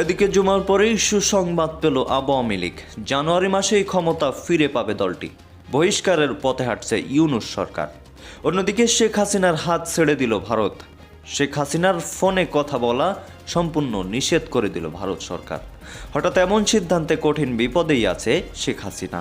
এদিকে জুমার পরেই সুসংবাদ পেল আওয়ামী লীগ। জানুয়ারি মাসেই ক্ষমতা ফিরে পাবে দলটি। বহিষ্কারের পথে হাঁটছে ইউনুস সরকার। অন্যদিকে শেখ হাসিনার হাত ছেড়ে দিল ভারত। শেখ হাসিনার ফোনে কথা বলা সম্পূর্ণ নিষেধ করে দিল ভারত সরকার। হঠাৎ এমন সিদ্ধান্তে কঠিন বিপদেই আছে শেখ হাসিনা।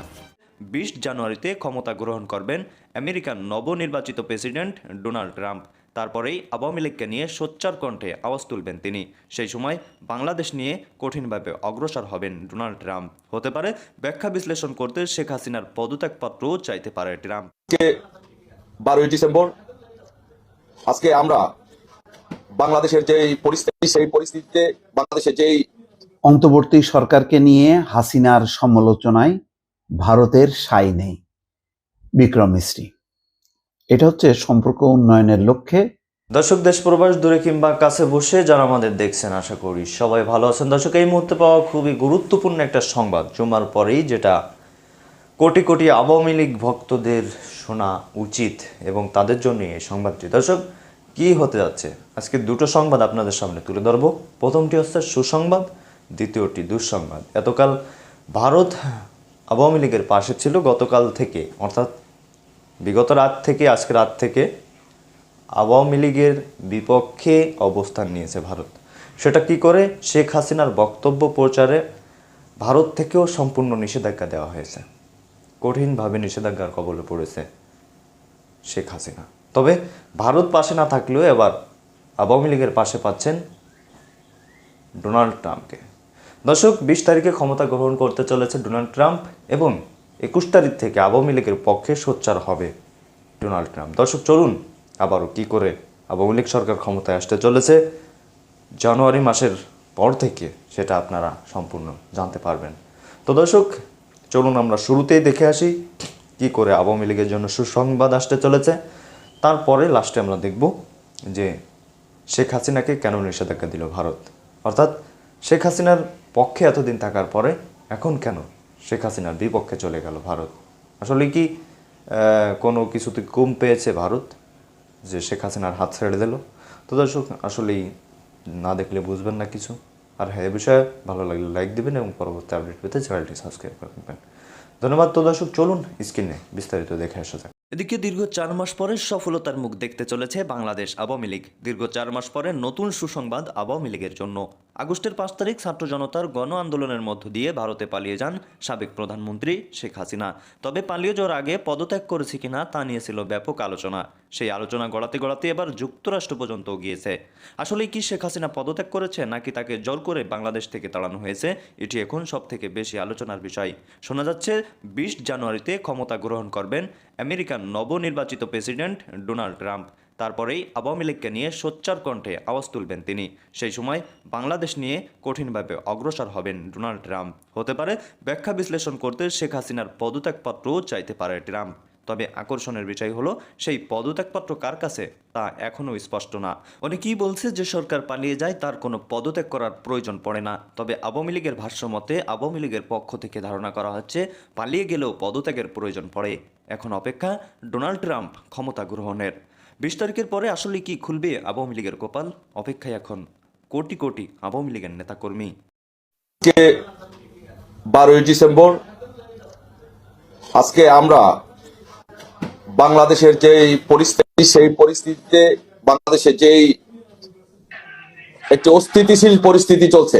বিশ জানুয়ারিতে ক্ষমতা গ্রহণ করবেন আমেরিকার নবনির্বাচিত প্রেসিডেন্ট ডোনাল্ড ট্রাম্প। তারপরেই আওয়ামী লীগকে নিয়ে সোচ্চার কণ্ঠে আওয়াজ তুলবেন তিনি। সেই সময় বাংলাদেশ নিয়ে কঠিনভাবে অগ্রসর হবেন ডোনাল্ড ট্রাম্প। হতে পারে ব্যাখ্যা বিশ্লেষণ করতে শেখ হাসিনার পদত্যাগপত্রও চাইতে পারে ট্রাম্প। বারোই ডিসেম্বর আজকে আমরা বাংলাদেশের যে পরিস্থিতি সেই পরিস্থিতিতে বাংলাদেশের যেই অন্তর্বর্তী সরকারকে নিয়ে হাসিনার সমালোচনায় ভারতের সাই নেই। বিক্রম মিস্ত্রি। এটা হচ্ছে সম্পর্ক উন্নয়নের লক্ষ্যে। দর্শক, দেশ, প্রবাস, দূরে কিংবা কাছে বসে যারা আমাদের দেখছেন, আশা করি সবাই ভালো আছেন। দর্শক, এই মুহূর্তে পাওয়া খুবই গুরুত্বপূর্ণ একটা সংবাদ। জুমার পরেই যেটা কোটি কোটি আওয়ামী লীগ ভক্তদের শোনা উচিত এবং তাদের জন্য এই সংবাদটি। দর্শক, কি হতে যাচ্ছে? আজকে দুটো সংবাদ আপনাদের সামনে তুলে ধরবো। প্রথমটি হচ্ছে সুসংবাদ, দ্বিতীয়টি দুঃসংবাদ। এতকাল ভারত আওয়ামী লীগের পাশে ছিল, গতকাল থেকে, অর্থাৎ বিগত রাত থেকে, আজকে রাত থেকে আওয়ামী লীগের বিপক্ষে অবস্থান নিয়েছে ভারত। সেটা কি করে? শেখ হাসিনার বক্তব্য প্রচারে ভারত থেকেও সম্পূর্ণ নিষেধাজ্ঞা দেওয়া হয়েছে। কঠিনভাবে নিষেধাজ্ঞার কবলে পড়েছে শেখ হাসিনা। তবে ভারত পাশে না থাকলেও এবার আওয়ামী লীগের পাশে পাচ্ছেন ডোনাল্ড ট্রাম্পকে। দর্শক, বিশ তারিখে ক্ষমতা গ্রহণ করতে চলেছে ডোনাল্ড ট্রাম্প এবং একুশ তারিখ থেকে আওয়ামী লীগের পক্ষে সোচ্চার হবে ডোনাল্ড ট্রাম্প। দর্শক, চলুন আবারও কি করে আওয়ামী লীগ সরকার ক্ষমতায় আসতে চলেছে, জানুয়ারি মাসের পর থেকে সেটা আপনারা সম্পূর্ণ জানতে পারবেন। তো দর্শক, চলুন আমরা শুরুতেই দেখে আসি কি করে আওয়ামী লীগের জন্য সুসংবাদ আসতে চলেছে। তারপরে লাস্টে আমরা দেখব যে শেখ হাসিনাকে কেন নিষেধাজ্ঞা দিল ভারত। অর্থাৎ শেখ হাসিনার পক্ষে এতদিন থাকার পরে এখন কেন শেখ হাসিনার বিপক্ষে চলে গেল ভারত। আসলে কি কোনো কিছুতে কম পেয়েছে ভারত যে শেখ হাসিনার হাত ছেড়ে দিল? তো দর্শক, আসলেই না দেখলে বুঝবেন না কিছু। আর হ্যাঁ এ বিষয়ে ভালো লাগলে লাইক দেবেন এবং পরবর্তী আপডেট পেতে চ্যানেলটি সাবস্ক্রাইব করে রাখবেন। ধন্যবাদ তো দর্শক, চলুন স্ক্রিনে বিস্তারিত দেখে আসা যাক। এদিকে দীর্ঘ চার মাস পরে সফলতার মুখ দেখতে চলেছে বাংলাদেশ আওয়ামী লীগ। দীর্ঘ চার মাস পরে নতুন সুসংবাদ আওয়ামী লীগের জন্য। আগস্টের পাঁচ তারিখ ছাত্র জনতার গণ আন্দোলনের মধ্য দিয়ে ভারতে পালিয়ে যান সাবেক প্রধানমন্ত্রী শেখ হাসিনা। তবে পালিয়ে যাওয়ার আগে পদত্যাগ করেছে কিনা তা নিয়ে ছিল ব্যাপক আলোচনা। সেই আলোচনা গড়াতে গড়াতে এবার যুক্তরাষ্ট্র পর্যন্ত গিয়েছে। আসলে কি শেখ হাসিনা পদত্যাগ করেছে নাকি তাকে জোর করে বাংলাদেশ থেকে তাড়ানো হয়েছে, এটি এখন সব থেকে বেশি আলোচনার বিষয়। শোনা যাচ্ছে, বিশ জানুয়ারিতে ক্ষমতা গ্রহণ করবেন আমেরিকার নবনির্বাচিত প্রেসিডেন্ট ডোনাল্ড ট্রাম্প। তারপরেই আওয়ামী লীগকে নিয়ে সোচ্চার কণ্ঠে আওয়াজ তুলবেন তিনি। সেই সময় বাংলাদেশ নিয়ে কঠিনভাবে অগ্রসর হবেন ডোনাল্ড ট্রাম্প। হতে পারে ব্যাখ্যা বিশ্লেষণ করতে শেখ হাসিনার পদত্যাগপত্রও চাইতে পারে ট্রাম্প। তবে আকর্ষণের বিষয় হলো, সেই পদত্যাগপত্র কার কাছে? তা এখনও স্পষ্ট না। অনেকেই বলছে যে সরকার পালিয়ে যায়, তার কোনো পদত্যাগ করার প্রয়োজন পড়ে না। তবে আওয়ামী লীগের ভাষ্য মতে, আওয়ামী লীগের পক্ষ থেকে ধারণা করা হচ্ছে, পালিয়ে গেলেও পদত্যাগের প্রয়োজন পড়ে। এখন অপেক্ষা ডোনাল্ড ট্রাম্প ক্ষমতা গ্রহণের। বিশ তারিখের পরে আসলে কি খুলবে আওয়ামী লীগের কপাল? অপেক্ষায় এখন কোটি কোটি আওয়ামী লীগের নেতাকর্মী। বারোই ডিসেম্বর, আজকে আমরা বাংলাদেশের যে পরিস্থিতি, সেই পরিস্থিতিতে বাংলাদেশের যেই একটি অস্থিতিশীল পরিস্থিতি চলছে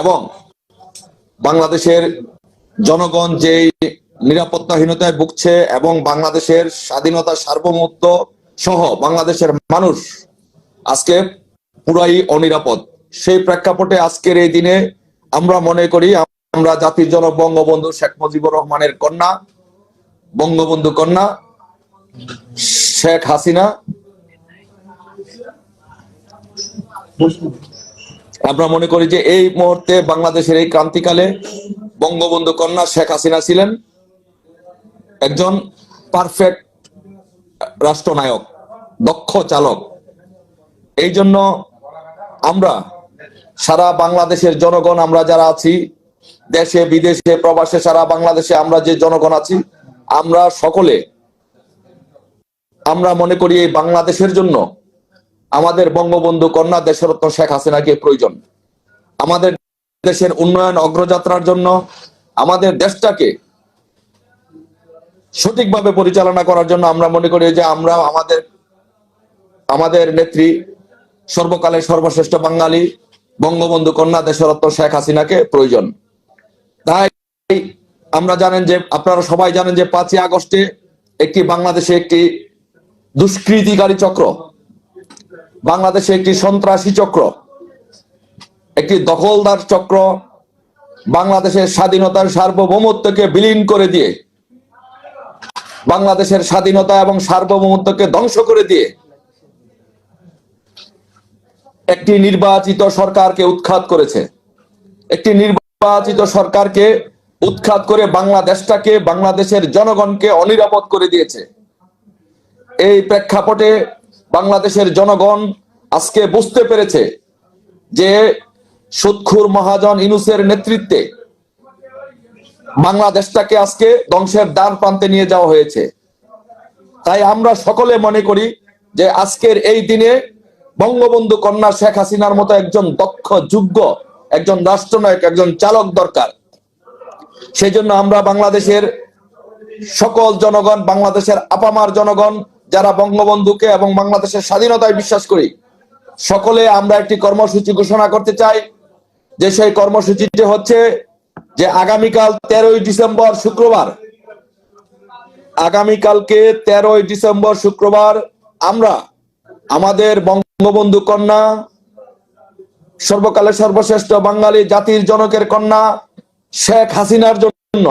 এবং বাংলাদেশের জনগণ যেই নিরাপত্তাহীনতায় ভুগছে এবং বাংলাদেশের স্বাধীনতা সার্বভৌমত্ব সহ বাংলাদেশের মানুষ আজকে পুরাই অনিরাপদ। সেই প্রেক্ষাপটে আজকের এই দিনে আমরা মনে করি আমরা জাতির জনক বঙ্গবন্ধু শেখ মুজিবুর রহমানের কন্যা, বঙ্গবন্ধু কন্যা শেখ হাসিনা। আমরা মনে করি যে এই মুহূর্তে বাংলাদেশের এই ক্রান্তিকালে বঙ্গবন্ধু কন্যা শেখ হাসিনা ছিলেন। একজন পারফেক্ট রাষ্ট্রনায়ক, দক্ষ চালক। এই জন্য আমরা সারা বাংলাদেশের জনগণ, আমরা যারা আছি, দেশে, বিদেশে, প্রবাসে, সারা বাংলাদেশে আমরা যে জনগণ আছি, আমরা সকলে, আমরা মনে করি এই বাংলাদেশের জন্য আমাদের বঙ্গবন্ধু কন্যা দেশরত্ন শেখ হাসিনাকে প্রয়োজন। আমাদের দেশের উন্নয়ন অগ্রযাত্রার জন্য আমাদের দেশটাকে সঠিকভাবে পরিচালনা করার জন্য আমরা মনে করি যে আমরা আমাদের আমাদের নেত্রী সর্বকালের সর্বশ্রেষ্ঠ বাঙালি বঙ্গবন্ধু কন্যা দেশরত্ন শেখ হাসিনাকে প্রয়োজন। তাই আমরা জানেন যে, আপনারা সবাই জানেন যে পাঁচই আগস্টে একটি বাংলাদেশে একটি দুষ্কৃতিকারী চক্র, বাংলাদেশে একটি সন্ত্রাসী চক্র, একটি দখলদার চক্র, বাংলাদেশের স্বাধীনতার সার্বভৌমত্বকে বিলীন করে দিয়ে বাংলাদেশের স্বাধীনতা এবং সার্বভৌমত্বকে ধ্বংস করে দিয়ে একটি নির্বাচিত সরকারকে উৎখাত করেছে। একটি নির্বাচিত সরকারকে উৎখাত করে বাংলাদেশটাকে, বাংলাদেশের জনগণকে অনিরাপদ করে দিয়েছে। এই প্রেক্ষাপটে বাংলাদেশের জনগণ আজকে বুঝতে পেরেছে যে সুৎখুর মহাজন ইনুসের নেতৃত্বে বাংলাদেশটাকে আজকে ধ্বংসের দ্বার প্রান্তে নিয়ে যাওয়া হয়েছে। তাই আমরা সকলে মনে করি যে আজকের এই দিনে বঙ্গবন্ধু কন্যা শেখ হাসিনার মতো একজন দক্ষ, যোগ্য, একজন রাষ্ট্রনায়ক, একজন চালক দরকার। সেই জন্য আমরা বাংলাদেশের সকল জনগণ, বাংলাদেশের আপামার জনগণ, যারা বঙ্গবন্ধুকে এবং বাংলাদেশের স্বাধীনতায় বিশ্বাস করি, সকলে আমরা একটি কর্মসূচি ঘোষণা করতে চাই। যে সেই কর্মসূচিটি হচ্ছে যে আগামীকাল তেরোই ডিসেম্বর শুক্রবার, আগামীকালকে তেরোই ডিসেম্বর শুক্রবার আমরা আমাদের বঙ্গবন্ধু কন্যা, সর্বকালের সর্বশ্রেষ্ঠ বাঙালি জাতির জনকের কন্যা শেখ হাসিনার জন্য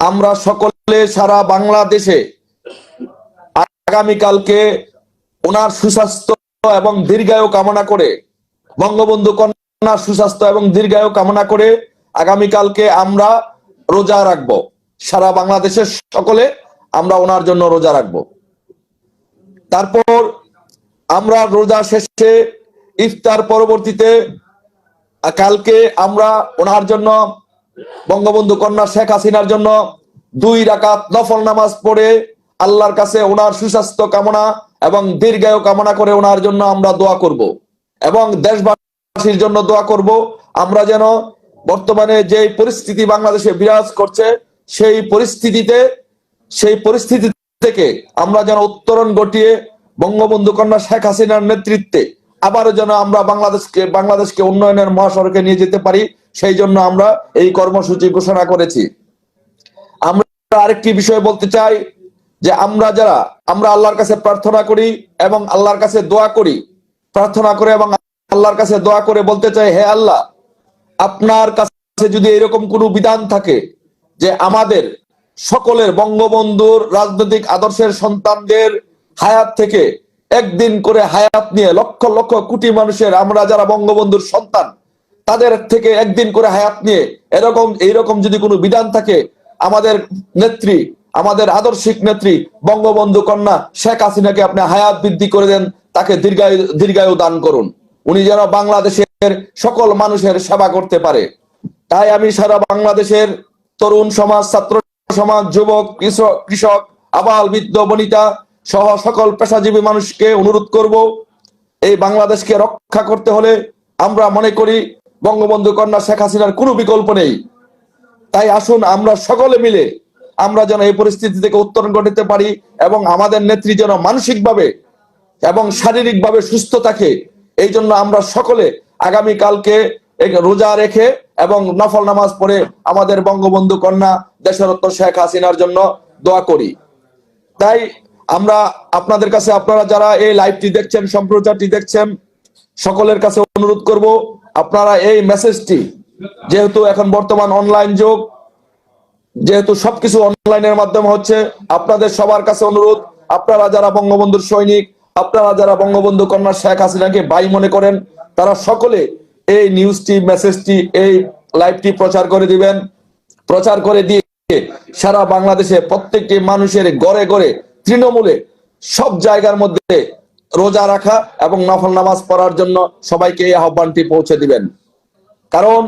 আমরা সকলে সারা বাংলাদেশে আগামীকালকে ওনার সুস্বাস্থ্য এবং দীর্ঘায়ু কামনা করে, বঙ্গবন্ধু কন্যার সুস্বাস্থ্য এবং দীর্ঘায়ু কামনা করে আগামীকালকে আমরা রোজা রাখব। সারা বাংলাদেশের সকলে আমরা ওনার জন্য রোজা রাখব। তারপর আমরা রোজা শেষে ইফতার পরবর্তীতে কালকে আমরা ওনার জন্য বঙ্গবন্ধু কন্যা শেখ হাসিনার জন্য দুই রাকাত নফল নামাজ পড়ে আল্লাহর কাছে ওনার সুস্বাস্থ্য কামনা এবং দীর্ঘায়ু কামনা করে ওনার জন্য আমরা দোয়া করব। এবং দেশবাসীর জন্য দোয়া করব। আমরা যেন বর্তমানে যে পরিস্থিতি বাংলাদেশে বিরাজ করছে, সেই পরিস্থিতিতে, সেই পরিস্থিতি থেকে আমরা যেন উত্তরণ ঘটিয়ে বঙ্গবন্ধু কন্যা শেখ হাসিনার নেতৃত্বে আবারও যেন আমরা বাংলাদেশকে বাংলাদেশকে উন্নয়নের মহাসড়কে নিয়ে যেতে পারি, সেই জন্য আমরা এই কর্মসূচি ঘোষণা করেছি। আমরা আরেকটি বিষয় বলতে চাই যে আমরা যারা, আমরা আল্লাহর কাছে প্রার্থনা করি এবং আল্লাহর কাছে দোয়া করি। প্রার্থনা করে এবং আল্লাহর কাছে দোয়া করে বলতে চাই, হে আল্লাহ আপনার কাছে যদি এরকম কোনো বিধান থাকে যে আমাদের সকলের বঙ্গবন্ধুর রাজনৈতিক আদর্শের সন্তানদের হায়াত থেকে একদিন করে হায়াত নিয়ে লক্ষ লক্ষ কোটি মানুষের, আমরা যারা বঙ্গবন্ধুর সন্তান, তাদের থেকে একদিন করে হায়াত নিয়ে এরকম, এইরকম যদি কোনো বিধান থাকে, আমাদের নেত্রী, আমাদের আদর্শিক নেত্রী, বঙ্গবন্ধু কন্যা শেখ হাসিনাকে আপনি হায়াত বৃদ্ধি করে দেন, তাকে দীর্ঘায়ু দীর্ঘায়ু দান করুন। উনি যেন বাংলাদেশের সকল মানুষের সেবা করতে পারে। তাই আমি সারা বাংলাদেশের তরুণ সমাজ, ছাত্র সমাজ, যুবক, কৃষক আবাল, বৃদ্ধ, বনিতা সহ সকল পেশাজীবী মানুষকে অনুরোধ করব, এই বাংলাদেশকে রক্ষা করতে হলে আমরা মনে করি বঙ্গবন্ধু কন্যা শেখ হাসিনার কোনো বিকল্প নেই। তাই আসুন আমরা সকলে মিলে আমরা যেন এই পরিস্থিতি থেকে উত্তরণ ঘটাতে পারি এবং আমাদের নেত্রী যেন মানসিকভাবে এবং শারীরিকভাবে সুস্থ থাকে এই জন্য আমরা সকলে আগামী কালকে রোজা রেখে এবং নফল নামাজ পড়ে আমাদের বঙ্গবন্ধু কন্যা দেশরত্ন শেখ হাসিনার জন্য দোয়া করি। তাই আমরা আপনাদের কাছে, আপনারা যারা এই লাইভটি দেখছেন, সম্প্রচারটি দেখছেন, সকলের কাছে অনুরোধ করব, আপনারা এই মেসেজটি, যেহেতু এখন বর্তমান অনলাইন যুগ, যেহেতু সবকিছু অনলাইনের মাধ্যমে হচ্ছে, আপনাদের সবার কাছে অনুরোধ, আপনারা যারা বঙ্গবন্ধুর সৈনিক আপনারা যারা বঙ্গবন্ধু কন্যা শেখ হাসিনাকে ভাই মনে করেন, তারা সকলে এই নিউজটি মেসেজটি এই লাইভটি প্রচার করে দিবেন। প্রচার করে দিয়ে সারা বাংলাদেশে প্রত্যেকটি মানুষের গড়ে গড়ে তৃণমূলে সব জায়গার মধ্যে রোজা রাখা এবং নফল নামাজ পড়ার জন্য সবাইকে এই আহ্বানটি পৌঁছে দিবেন। কারণ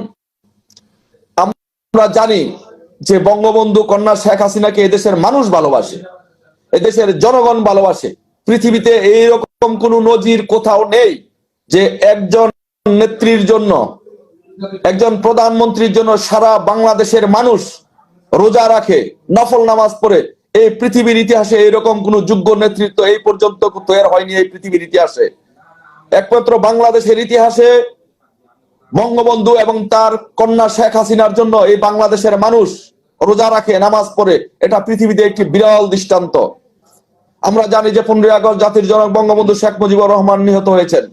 আমরা জানি যে বঙ্গবন্ধু কন্যা শেখ হাসিনাকে এদেশের মানুষ ভালোবাসে, এদেশের জনগণ ভালোবাসে। পৃথিবীতে এইরকম কোন নজির কোথাও নেই যে একজন নেত্রীর জন্য, একজন প্রধানমন্ত্রীর জন্য সারা বাংলাদেশের মানুষ রোজা রাখে, নফল নামাজ পড়ে। এই পৃথিবীর ইতিহাসে এরকম কোন যোগ্য নেতৃত্ব এই পর্যন্ত তৈরি হয়নি এই পৃথিবীর ইতিহাসে। একমাত্র বাংলাদেশের ইতিহাসে বঙ্গবন্ধু এবং তার কন্যা শেখ হাসিনার জন্য এই বাংলাদেশের মানুষ রোজা রাখে, নামাজ পড়ে। এটা পৃথিবীতে একটি বিরল দৃষ্টান্ত। আমরা জানি যে পনেরোই আগস্ট জাতির জনক বঙ্গবন্ধু শেখ মুজিবুর রহমান নিহত হয়েছেন।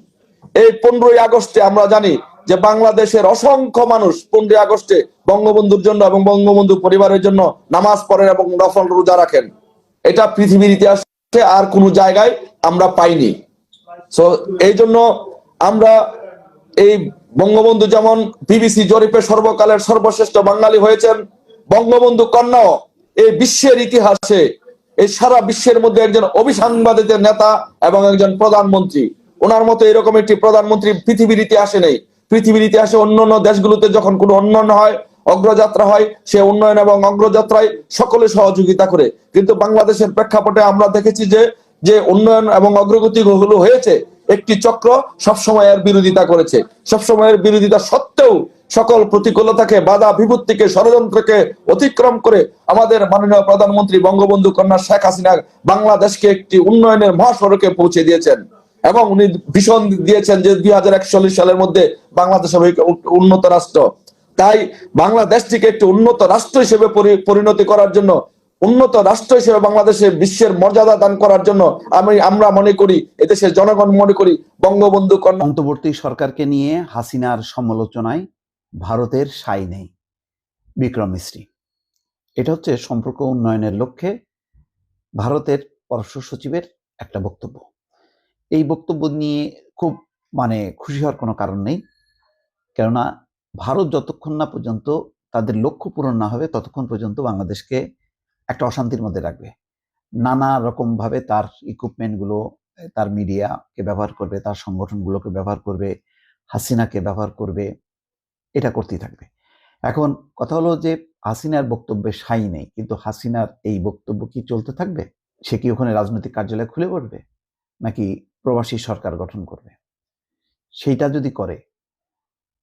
এই পনেরোই আগস্টে আমরা জানি যে বাংলাদেশের অসংখ্য মানুষ পনেরোই আগস্টে বঙ্গবন্ধুর জন্য এবং বঙ্গবন্ধু পরিবারের জন্য নামাজ পড়েন এবং নফল রোজা রাখেন। এটা পৃথিবীর ইতিহাসে আর কোনো জায়গায় আমরা পাইনি। সো এই জন্য আমরা এই বঙ্গবন্ধু যেমন বিবিসি জরিপে সর্বকালের সর্বশ্রেষ্ঠ বাঙালি হয়েছেন, বঙ্গবন্ধু কন্যাও এই বিশ্বের ইতিহাসে এই সারা বিশ্বের মধ্যে একজন অভিসাংবাদিক নেতা এবং একজন প্রধানমন্ত্রী। ওনার মতো এরকম একটি প্রধানমন্ত্রী পৃথিবীর ইতিহাসে নেই। পৃথিবীর ইতিহাসে অন্যান্য দেশগুলোতে যখন কোনো উন্নয়ন হয়, অগ্রযাত্রা হয়, সে উন্নয়ন এবং অগ্রযাত্রায় সকলে সহযোগিতা করে। কিন্তু বাংলাদেশের প্রেক্ষাপটে আমরা দেখেছি যে যে উন্নয়ন এবং অগ্রগতি হয়েছে, একটি চক্র সবসময় এর বিরোধিতা করেছে। সবসময়ের বিরোধিতা সত্ত্বেও সকল প্রতিকূলতাকে, বাধা বিপত্তিকে, ষড়যন্ত্রকে অতিক্রম করে আমাদের মাননীয় প্রধানমন্ত্রী বঙ্গবন্ধু কন্যা শেখ হাসিনা বাংলাদেশকে একটি উন্নয়নের মহাসড়কে পৌঁছে দিয়েছেন। এবং উনি ভীষণ দিয়েছেন যে দুই হাজার একচল্লিশ সালের মধ্যে বাংলাদেশ উন্নত রাষ্ট্র। তাই বাংলাদেশটিকে একটি উন্নত রাষ্ট্র হিসেবে পরিণতি করার জন্য, উন্নত রাষ্ট্র হিসেবে বাংলাদেশে বিশ্বের মর্যাদা দান করার জন্য আমি, আমরা মনে করি, এদেশের জনগণ মনে করি, বঙ্গবন্ধু কন্যা অন্তর্বর্তী সরকারকে নিয়ে হাসিনার সমালোচনায় ভারতের সাই নেই, বিক্রম মিস্ত্রি। এটা হচ্ছে সম্পর্ক উন্নয়নের লক্ষ্যে ভারতের পররাষ্ট্র সচিবের একটা বক্তব্য। এই বক্তব্য নিয়ে খুব মানে খুশি হওয়ার কোনো কারণ নেই, কেননা ভারত যতক্ষণ না পর্যন্ত তাদের লক্ষ্য পূরণ না হবে, ততক্ষণ পর্যন্ত বাংলাদেশকে একটা অশান্তির মধ্যে রাখবে। নানা রকমভাবে তার ইকুইপমেন্টগুলো তার মিডিয়াকে ব্যবহার করবে, তার সংগঠনগুলোকে ব্যবহার করবে, হাসিনাকে ব্যবহার করবে এটা করতেই থাকবে। এখন কথা হলো যে হাসিনার বক্তব্যে সাই নেই, কিন্তু হাসিনার এই বক্তব্য কি চলতে থাকবে? সে কি ওখানে রাজনৈতিক কার্যালয় খুলে পড়বে? নাকি প্রবাসী সরকার গঠন করবে? সেইটা যদি করে,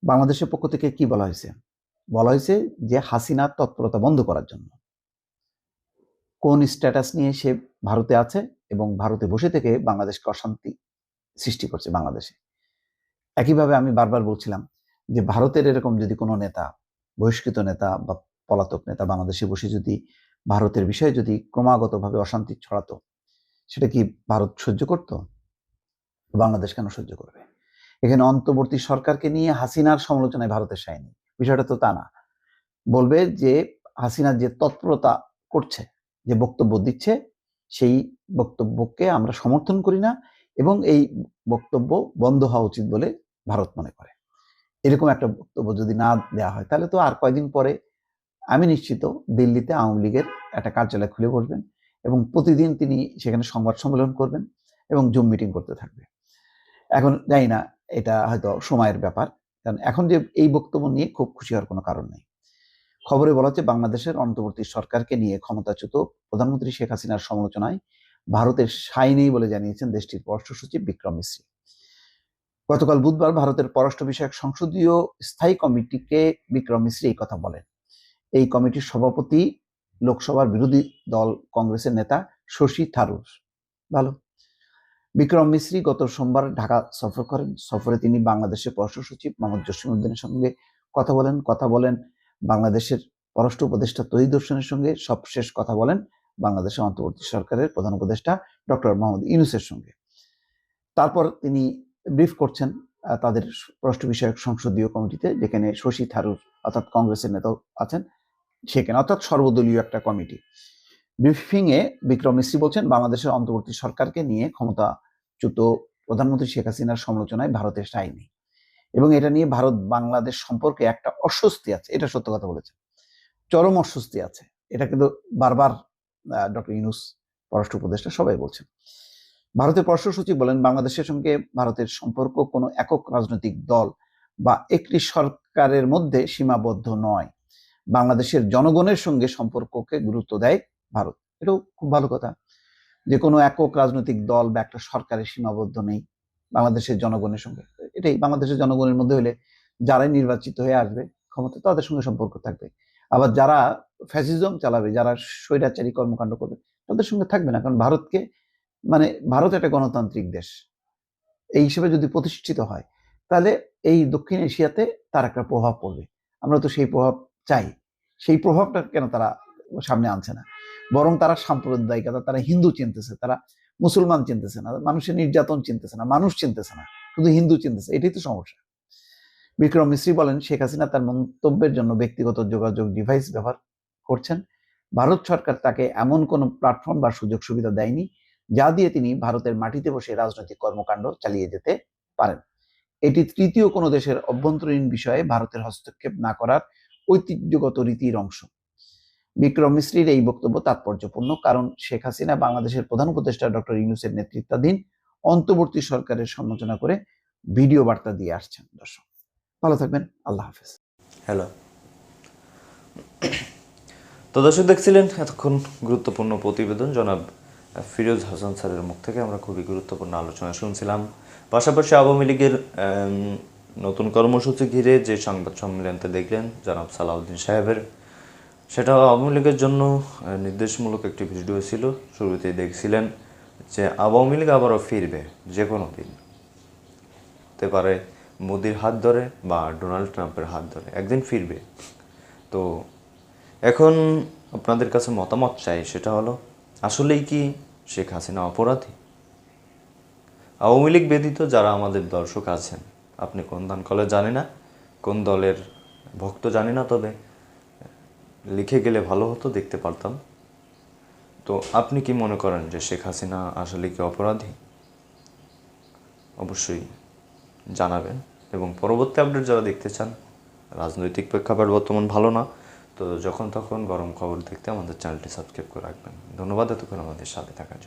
বাংলাদেশের পক্ষ থেকে কি বলা হয়েছে? বলা হয়েছে যে হাসিনার তৎপরতা বন্ধ করার জন্য। কোন স্ট্যাটাস নিয়ে সে ভারতে আছে এবং ভারতে বসে থেকে বাংলাদেশকে অশান্তি সৃষ্টি করছে বাংলাদেশে? একইভাবে আমি বারবার বলছিলাম যে ভারতের এরকম যদি কোনো নেতা, বহিষ্কৃত নেতা বা পলাতক নেতা বাংলাদেশে বসে যদি ভারতের বিষয়ে যদি ক্রমাগতভাবে অশান্তি ছড়াতো, সেটা কি ভারত সহ্য করত? বাংলাদেশ কেন সহ্য করবে? এখানে অন্তর্বর্তী সরকারকে নিয়ে হাসিনার সমালোচনায় ভারতের সায়নি বিষয়টা তো তা না। বলবে যে হাসিনা যে তৎপরতা করছে, যে বক্তব্য দিচ্ছে, সেই বক্তব্যকে আমরা সমর্থন করি না এবং এই বক্তব্য বন্ধ হওয়া উচিত বলে ভারত মনে করে। এরকম একটা বক্তব্য যদি না দেওয়া হয়, তাহলে তো আর কয়দিন পরে আমি নিশ্চিত দিল্লিতে আওয়ামী লীগের একটা কার্যালয় খুলে বসবেন এবং প্রতিদিন তিনি সেখানে সংবাদ সম্মেলন করবেন এবং জুম মিটিং করতে থাকবে। এখন জানি না এটা হয়তো সময়ের ব্যাপার, কারণ এখন যে এই বক্তব্য নিয়ে খুব খুশি হওয়ার কোনো কারণ নেই। খবরে বলা হচ্ছে বাংলাদেশের অন্তর্বর্তী সরকারকে নিয়ে ক্ষমতাচ্যুত প্রধানমন্ত্রী শেখ হাসিনার সমালোচনায় ভারতের সাই নেই বলে জানিয়েছেন দেশটির পররাষ্ট্র সচিব বিক্রম মিশ্রি গতকাল বুধবার ভারতের পররাষ্ট্র বিষয়ক সংসদীয় স্থায়ী কমিটিকে বিক্রম মিশ্রি এই কথা বলেন। এই কমিটির সভাপতি লোকসভার বিরোধী দল কংগ্রেসের নেতা শশী থারুর। ভালো। বিক্রম মিশ্রি গত সোমবার ঢাকা সফর করেন। সফরে তিনি বাংলাদেশের পররাষ্ট্র সচিব মোহাম্মদ জসিমউদ্দিনের সঙ্গে কথা বলেন। কথা বলেন বাংলাদেশের পররাষ্ট্র উপদেষ্টা তহিদ হোসেনের সঙ্গে। সবশেষ কথা বলেন বাংলাদেশের অন্তর্বর্তী সরকারের প্রধান উপদেষ্টা ডক্টর মোহাম্মদ ইউনুসের সঙ্গে। তারপর তিনি ব্রিফ করছেন তাদের পররাষ্ট্র বিষয়ক সংসদীয় কমিটিতে, যেখানে শশী থারুর অর্থাৎ কংগ্রেসের নেতাও আছেন সেখানে, অর্থাৎ সর্বদলীয় একটা কমিটি। ব্রিফিং এ বিক্রম মিশ্রি বলছেন, বাংলাদেশের অন্তর্বর্তী সরকারকে নিয়ে ক্ষমতাচ্যুত প্রধানমন্ত্রী শেখ হাসিনার সমালোচনায় ভারতের সাই এবং এটা নিয়ে ভারত বাংলাদেশ সম্পর্কে একটা অস্বস্তি আছে, এটা সত্য কথা বলেছে চরম অস্বস্তি আছে, এটা কিন্তু বারবার ডক্টর ইউনুস, পররাষ্ট্র উপদেষ্টা সবাই বলছেন। ভারতের পররাষ্ট্র সচিব বলেন, বাংলাদেশের সঙ্গে ভারতের সম্পর্ক কোনো একক রাজনৈতিক দল বা একটি সরকারের মধ্যে সীমাবদ্ধ নয়। বাংলাদেশের জনগণের সঙ্গে সম্পর্ককে গুরুত্ব দেয় ভারত। এটাও খুব ভালো কথা যে কোনো একক রাজনৈতিক দল বা একটা সরকারের সীমাবদ্ধ নেই বাংলাদেশের জনগণের সঙ্গে। এটাই, বাংলাদেশের জনগণের মধ্যে হলে যারাই নির্বাচিত হয়ে আসবে ক্ষমতা, তাদের সঙ্গে সম্পর্ক থাকবে। আবার যারা ফ্যাসিজম চালাবে, যারা স্বৈরাচারী কর্মকাণ্ড করবে, তাদের সঙ্গে থাকবে না, কারণ ভারতকে মানে ভারত একটা গণতান্ত্রিক দেশ। এই হিসেবে যদি প্রতিষ্ঠিত হয়, তাহলে এই দক্ষিণ এশিয়াতে তার একটা প্রভাব পড়বে। আমরা তো সেই প্রভাব চাই। সেই প্রভাবটা কেন তারা সামনে আনছে না? বরং তারা সাম্প্রদায়িকতা, তারা হিন্দু চিনতেছে, তারা মুসলমান চিনতেছে না, মানুষের নির্যাতন চিনতেছে না, মানুষ চিনতেছে না, শুধু হিন্দু চিনতেছে, এটাই তো সমস্যা। বিক্রম মিশ্রি বলেন, শেখ হাসিনা তার মন্তব্যের জন্য ব্যক্তিগত যোগাযোগ ডিভাইস ব্যবহার করছেন। ভারত সরকার তাকে এমন কোনো প্ল্যাটফর্ম বা সুযোগ সুবিধা দেয়নি যা দিয়ে তিনি ভারতের মাটিতে বসে রাজনৈতিক কর্মকাণ্ড চালিয়ে যেতে পারেন। এটি তৃতীয় কোনো দেশের অভ্যন্তরীণ বিষয়ে ভারতের হস্তক্ষেপ না করার ঐতিহ্যগত রীতির অংশ। বিক্রম মিশ্রির এই বক্তব্য তাৎপর্যপূর্ণ কারণ শেখ হাসিনা বাংলাদেশের প্রধান উপদেষ্টা ডক্টর ইউনুসের নেতৃত্বাধীন অন্তর্বর্তী সরকারের সমালোচনা করে ভিডিও বার্তা দিয়ে আসছেন দর্শক। ভালো থাকবেন, আল্লাহ হাফেজ। হ্যালো। তো দর্শক দেখছিলেন এতক্ষণ গুরুত্বপূর্ণ প্রতিবেদন জনাব ফিরোজ হাসান স্যারের মুখ থেকে আমরা খুবই গুরুত্বপূর্ণ আলোচনা শুনছিলাম। পাশাপাশি আওয়ামী লীগের নতুন কর্মসূচি ঘিরে যে সংবাদ সম্মেলনটা দেখলেন জনাব সালাউদ্দিন সাহেবের সেটা আওয়ামী লীগের জন্য নির্দেশমূলক একটি ভিডিও ছিল, শুরুতেই দেখছিলেন যে আওয়ামী লীগ আবারও ফিরবে যে কোনো দিন। হতে পারে মোদির হাত ধরে বা ডোনাল্ড ট্রাম্পের হাত ধরে, একদিন ফিরবে। তো এখন আপনাদের কাছে মতামত চাই, সেটা হলো আসলেই কি শেখ হাসিনা অপরাধী? আওয়ামী লীগ ব্যতীত যারা আমাদের দর্শক আছেন, আপনি কোন দান কলে জানি না, কোন দলের ভক্ত জানি না, তবে লিখে গেলে ভালো হতো, দেখতে পারতাম। তো আপনি কি মনে করেন যে শেখ হাসিনা আসলে কি অপরাধী? অবশ্যই জানাবেন। এবং পরবর্তী আপডেট যারা দেখতে চান, রাজনৈতিক প্রেক্ষাপট বর্তমান ভালো না তো যখন তখন গরম খবর দেখতে আমাদের চ্যানেলটি সাবস্ক্রাইব করে রাখবেন। ধন্যবাদ এতক্ষণ আমাদের সাথে থাকার জন্য।